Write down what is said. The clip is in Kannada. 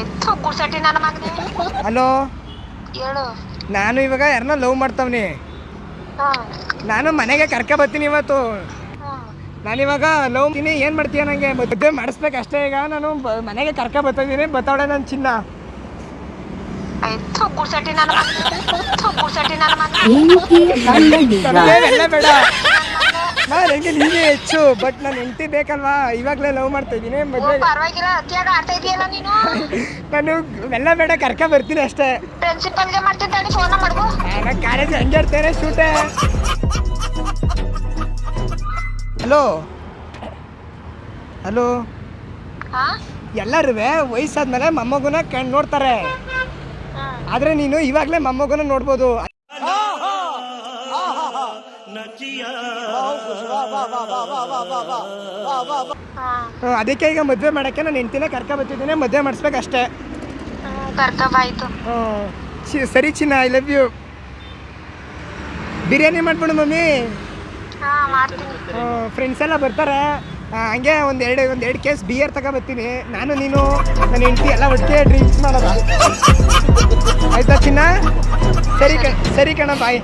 ಆಯ್ತು ಗುಡ್ಸಟ್ಟಿ ನನ್ನ ಮಗನೇ? ಹಲೋ? ಹೇಳು. ನಾನು ಇವಾಗ ಯಾರನ್ನ ಲವ್ ಮಾಡ್ತಾವ್ನಿ. ಹಾಂ. ನಾನು ಮನೆಗೆ ಕರ್ಕ ಬರ್ತೀನಿ ಇವತ್ತು. ನಾನು ಇವಾಗ ಲವ್ ಮಾಡ್ತೀನಿ. ಏನು ಮಾಡ್ತೀಯ ನನಗೆ ಮದುವೆ ಮಾಡಿಸ್ಬೇಕು ಅಷ್ಟೇ ಈಗ. ನಾನು ಬ- ಮನೆಗೆ ಕರ್ಕ ಬರ್ತಿದ್ದೀನಿ. ಬತ್ತಾವಳೆ ನನ್ನ ಚಿನ್ನ. ಐ ಗುಡ್ಸಟ್ಟಿ ನನ್ನ ಮಗನೇ? ಗುಡ್ಸಟ್ಟಿ ನನ್ನ ಮಗನೇ? ಎಲ್ಲ ಬೇಡ ನಾನು ಹೆಂಗೆ ನೀನೇ ಹೆಚ್ಚು ಬಟ್ ನಾನು ಹೆಂಡತಿ ಬೇಕಲ್ವಾ? ಇವಾಗಲೇ ಲವ್ ಮಾಡ್ತಾ ಇದ್ದೀನಿ ಮದುವೆ ಪರವಾಗಿಲ್ಲ ಅತಿಯಾಗ ಆಡ್ತಾ ಇದೆಯಲ್ಲ ನೀನು? ನಾನು ಎಲ್ಲ ಬೇಡ ಕರ್ಕ ಬರ್ತೀನಿ ಅಷ್ಟೇ. ಪ್ರಿನ್ಸಿಪಲ್ಗೆ ಮಾಡ್ತಿದ್ದಾನೆ ಫೋನ್ ನಾನು ಕಾಲೇಜ್ ಹೆಂಗೆ ಶೂಟೆ ಹಲೋ ಹಲೋ ಎಲ್ಲರೂ ವಯಸ್ಸಾದ್ಮೇಲೆ ಮೊಮ್ಮಗುನ ಕಣ್ ನೋಡ್ತಾರೆ. ಆದ್ರೆ ನೀನು ಇವಾಗಲೇ ಮೊಮ್ಮಗುನ ನೋಡ್ಬೋದು. ಅದಕ್ಕೆ ಈಗ ಮದುವೆ ಮಾಡಕ್ಕೆ ನಾನು ಹೆಂಡತಿನ ಕರ್ಕ ಬರ್ತಿದ್ದೀನಿ ಮದುವೆ ಮಾಡಿಸ್ಬೇಕು ಅಷ್ಟೇ ಕರ್ತವ್ಯ ಆಯ್ತು ಚಿ- ಸರಿ ಚಿನ್ನ ಐ ಲವ್ ಯು ಬಿರಿಯಾನಿ ಮಾಡ್ಬಿಡು ಮಮ್ಮಿ. ಹಾಂ ಮಾಡ್ತೀನಿ. ಫ್ರೆಂಡ್ಸ್ ಎಲ್ಲ ಬರ್ತಾರೆ. ಹಂಗೆ ಒಂದು ಎರಡು ಒಂದು ಎರಡು ಕೇಸ್ ಬಿಯರ್ ತಗೊಬರ್ತೀನಿ ನಾನು ನೀನು ನನ್ನ ಹೆಂಡತಿ ಎಲ್ಲ ಒಟ್ಟಿಗೆ ಡ್ರಿಂಕ್ಸ್ ಮಾಡೋದ. ಆಯ್ತಾ ಚಿನ್ನ? ಸರಿ ಕ ಸರಿ ಕಣ ಬಾಯ್